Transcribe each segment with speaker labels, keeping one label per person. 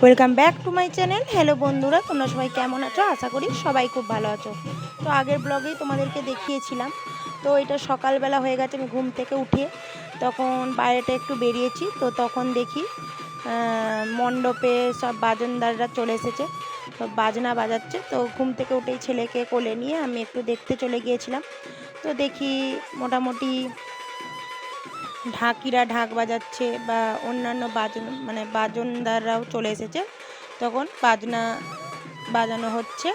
Speaker 1: Welcome back to my channel hello বন্ধুরা, তোমরা সবাই কেমন আছো? আশা করি সবাই খুব ভালো আছো। তো আগের ব্লগেই তোমাদেরকে দেখিয়েছিলাম। তো এটা সকালবেলা হয়ে গেছে, আমি ঘুম থেকে উঠে তখন বাইরেটা একটু বেরিয়েছি। তো তখন দেখি মণ্ডপে সব বাজনদাররা চলে এসেছে। তো বাজনা বাজাচ্ছে। তো ঘুম থেকে উঠেই ছেলেকে কোলে নিয়ে আমি একটু দেখতে চলে গিয়েছিলাম। তো দেখি মোটামুটি ঢাকিরা ঢাক বাজাচ্ছে বা অন্যান্য বাজন মানে বাজনদাররাও চলে এসেছে। তখন বাজনা বাজানো হচ্ছে।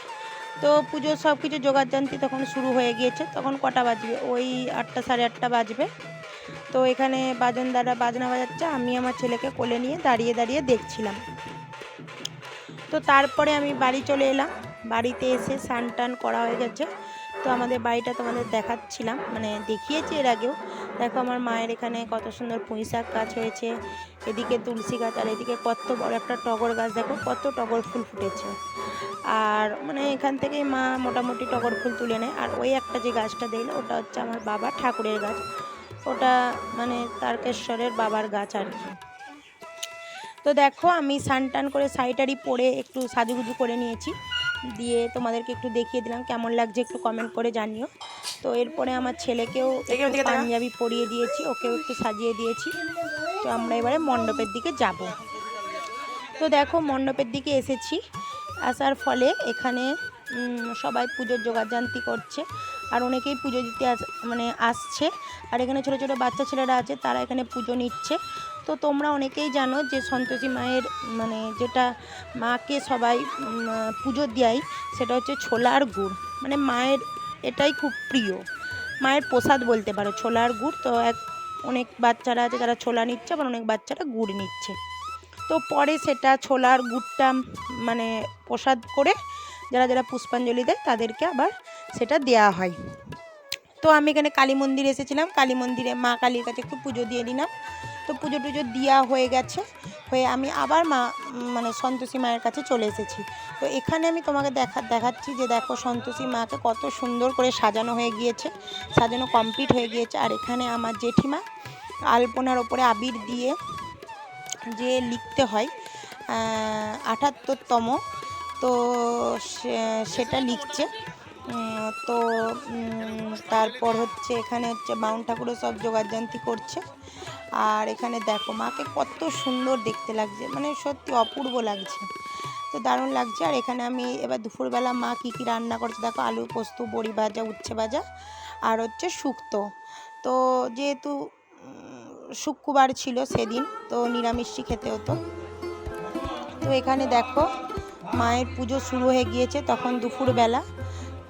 Speaker 1: তো পুজোর সব কিছু জোগাড়যন্ত্রী তখন শুরু হয়ে গিয়েছে। তখন কটা বাজবে? ওই আটটা সাড়ে আটটা বাজবে। তো এখানে বাজনদাররা বাজনা বাজাচ্ছে। আমি আমার ছেলেকে কোলে নিয়ে দাঁড়িয়ে দাঁড়িয়ে দেখছিলাম। তো তারপরে আমি বাড়ি চলে এলাম। বাড়িতে এসে স্নান টান করা হয়ে গেছে। তো আমাদের বাড়িটা তোমাদের দেখাচ্ছিলাম মানে দেখিয়েছি এর আগেও। দেখো আমার মায়ের এখানে কত সুন্দর পুঁই শাক গাছ হয়েছে, এদিকে তুলসী গাছ আর এদিকে কত বড় একটা টগর গাছ, দেখো কত টগর ফুল ফুটেছে। আর মানে এখান থেকেই মা মোটামুটি টগর ফুল তুলে নেয়। আর ওই একটা যে গাছটা দেখলে ওটা হচ্ছে আমার বাবা ঠাকুরের গাছ। ওটা মানে তারকেশ্বরের বাবার গাছ আর কি। তো দেখো আমি টান করে শাড়িটারি পরে একটু সাজুগুজু করে নিয়েছি। দিয়ে তোমাদেরকে একটু দেখিয়ে দিলাম কেমন লাগছে একটু কমেন্ট করে জানিও। তো এরপরে আমার ছেলেকেও পাঞ্জাবি পরিয়ে দিয়েছি ওকেও একটু সাজিয়ে দিয়েছি। তো আমরা এবারে মণ্ডপের দিকে যাব। তো দেখো মণ্ডপের দিকে এসেছি। আসার ফলে এখানে সবাই পুজোর জোগাড়যন্ত্রী করছে। আর অনেকেই পুজো দিতে আস মানে আসছে। আর এখানে ছোটো ছোটো বাচ্চা ছেলেরা আছে তারা এখানে পুজো নিচ্ছে। তো তোমরা অনেকেই জানো যে সন্তোষী মায়ের মানে যেটা মাকে সবাই পুজো দেয় সেটা হচ্ছে ছোলার গুড়। মানে মায়ের এটাই খুব প্রিয়। মায়ের প্রসাদ বলতে পারো, ছোলার গুড়। তো এক, অনেক বাচ্চারা আছে, যারা ছোলা নিচ্ছে, আবার অনেক বাচ্চারা গুড় নিচ্ছে। তো পরে সেটা ছোলার গুড়টা মানে প্রসাদ করে যারা যারা পুষ্পাঞ্জলি দেয়, তাদেরকে আবার সেটা দেয়া হয়। তো আমি এখানে কালী মন্দির এসেছিলাম। কালী মন্দিরে মা কালীর কাছে একটু পুজো দিয়ে দিলাম। তো পুজো টুজো দেওয়া হয়ে গেছে, হয়ে আমি আবার মা মানে সন্তোষী মায়ের কাছে চলে এসেছি। তো এখানে আমি তোমাকে দেখা, দেখাচ্ছি যে দেখো সন্তোষী মাকে কত সুন্দর করে সাজানো হয়ে গিয়েছে, সাজানো কমপ্লিট হয়ে গিয়েছে। আর এখানে আমার জেঠিমা আলপনার ওপরে আবির দিয়ে যে লিখতে হয় আটাত্তরতম তো সেটা লিখছে। তো তারপর হচ্ছে এখানে হচ্ছে বাউন ঠাকুরও সব জোগাড়যন্ত্রী করছে। আর এখানে দেখো, মাকে কত সুন্দর দেখতে লাগছে মানে সত্যি অপূর্ব লাগছে। তো দারুণ লাগছে। আর এখানে আমি এবার দুপুরবেলা মা কী কী রান্না করছে, দেখো, আলু পোস্ত, বড়ি ভাজা, উচ্ছে ভাজা, আর হচ্ছে শুক্তো। তো যেহেতু শুক্রবার ছিল সেদিন, তো নিরামিষই খেতে হতো। তো এখানে দেখো, মায়ের পুজো শুরু হয়ে গিয়েছে তখন দুপুরবেলা।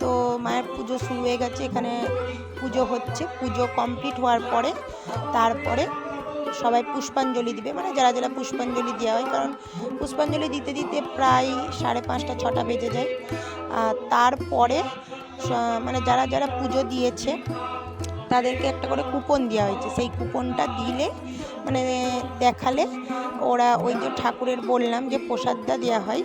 Speaker 1: তো মায়ের পুজো শুরু হয়ে গেছে, এখানে পুজো হচ্ছে। পুজো কমপ্লিট হওয়ার পরে, তারপরে সবাই পুষ্পাঞ্জলি দিবে মানে যারা যারা পুষ্পাঞ্জলি দেওয়া হয়, কারণ পুষ্পাঞ্জলি দিতে দিতে প্রায় সাড়ে পাঁচটা, ছটা বেজে যায়। আর তারপরে মানে যারা যারা পুজো দিয়েছে, তাদেরকে একটা করে কুপন দেওয়া হয়েছে। সেই কুপনটা দিলে মানে দেখালে ওরা ওই যে ঠাকুরের বললাম যে প্রসাদটা দেওয়া হয়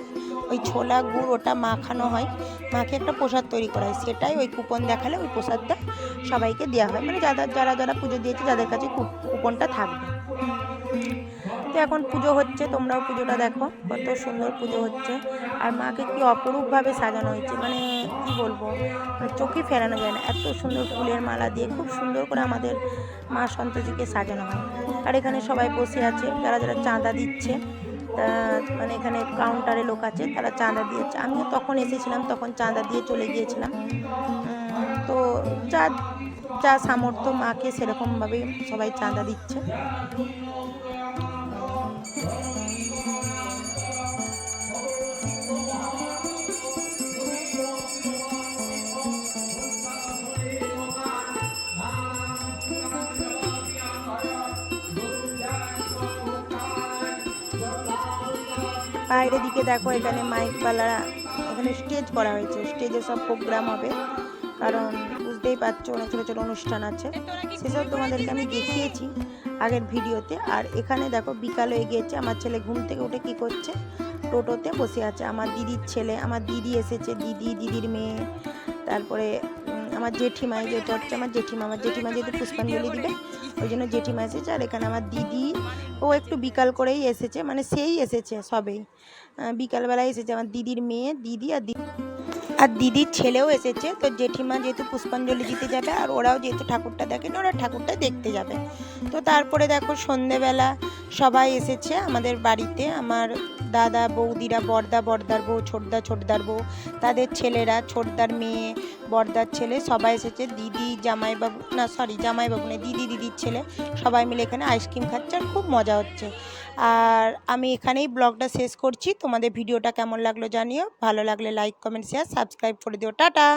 Speaker 1: ওই ছোলা গুড় ওটা মাখানো হয়। মাখে একটা প্রসাদ তৈরি করা হয়। সেটাই ওই কুপন দেখালে ওই প্রসাদটা সবাইকে দেওয়া হয়। মানে যারা যারা যারা পুজো দিয়েছে যাদের কাছে কুপ- কুপনটা থাকবে। তো এখন পুজো হচ্ছে, তোমরাও পুজোটা দেখো। কত সুন্দর পুজো হচ্ছে। আর মাকে কি অপরূপভাবে সাজানো হয়েছে। মানে কি বলব? মানে চোখে ফেরানো যায় না। এত সুন্দর ফুলের মালা দিয়ে খুব সুন্দর করে আমাদের মা সন্তোষীকে সাজানো হয়। আর এখানে সবাই বসে আছে। যারা যারা চাঁদা দিচ্ছে মানে এখানে কাউন্টারে লোক আছে, তারা চাঁদা দিয়েছে। আমিও তখন এসেছিলাম, তখন চাঁদা দিয়ে চলে গিয়েছিলাম। তো যা যা সামর্থ্য মাকে সেরকমভাবে সবাই চাঁদা দিচ্ছে। বাইরের দিকে দেখো, এখানে মাইকওয়ালা এখানে স্টেজ করা হয়েছে। স্টেজে সব প্রোগ্রাম হবে। কারণ বুঝতেই পারছ, অনেক ছোটো ছোটো অনুষ্ঠান আছে। সেসব তোমাদেরকে আমি দেখিয়েছি আগের ভিডিওতে। আর এখানে দেখো বিকাল হয়ে গিয়েছে আমার ছেলে ঘুম থেকে উঠে কি করছে? টোটোতে বসে আছে। আমার দিদির ছেলে, আমার দিদি এসেছে। দিদি, দিদির মেয়ে, তারপরে আমার জেঠিমা যেটা হচ্ছে আমার জেঠিমা আমার জেঠিমা যেহেতু পুষ্পাঞ্জলি দিবে, ওই জন্য জেঠিমা এসেছে আর এখানে আমার দিদি, ও একটু বিকাল করেই এসেছে মানে সেই এসেছে সবেই। বিকালবেলায় এসেছে আমার দিদির মেয়ে, দিদি আর দিদি। আর দিদির ছেলেও এসেছে। তো জেঠিমা যেহেতু পুষ্পাঞ্জলি দিতে যাবে আর ওরাও যেহেতু ঠাকুরটা দেখেনি, ওরা ঠাকুরটা দেখতে যাবে। তো তারপরে দেখো সন্ধেবেলা সবাই এসেছে আমাদের বাড়িতে। আমার দাদা বৌদিরা, বর্দা, বর্দার বউ, ছোটদা, ছোটদার বউ, তাদের ছেলেরা, ছোটদার মেয়ে, বর্দার ছেলে সবাই এসেছে। দিদি, জামাইবাবু, না সরি জামাইবাবু না দিদি, দিদির ছেলে সবাই মিলে এখানে আইসক্রিম খাচ্ছে আর খুব মজা হচ্ছে। আর আমি এখানেই ব্লগটা শেষ করছি। তোমাদের ভিডিওটা কেমন লাগল জানিও। ভালো লাগলে লাইক কমেন্ট শেয়ার সাবস্ক্রাইব করে দিও। টাটা।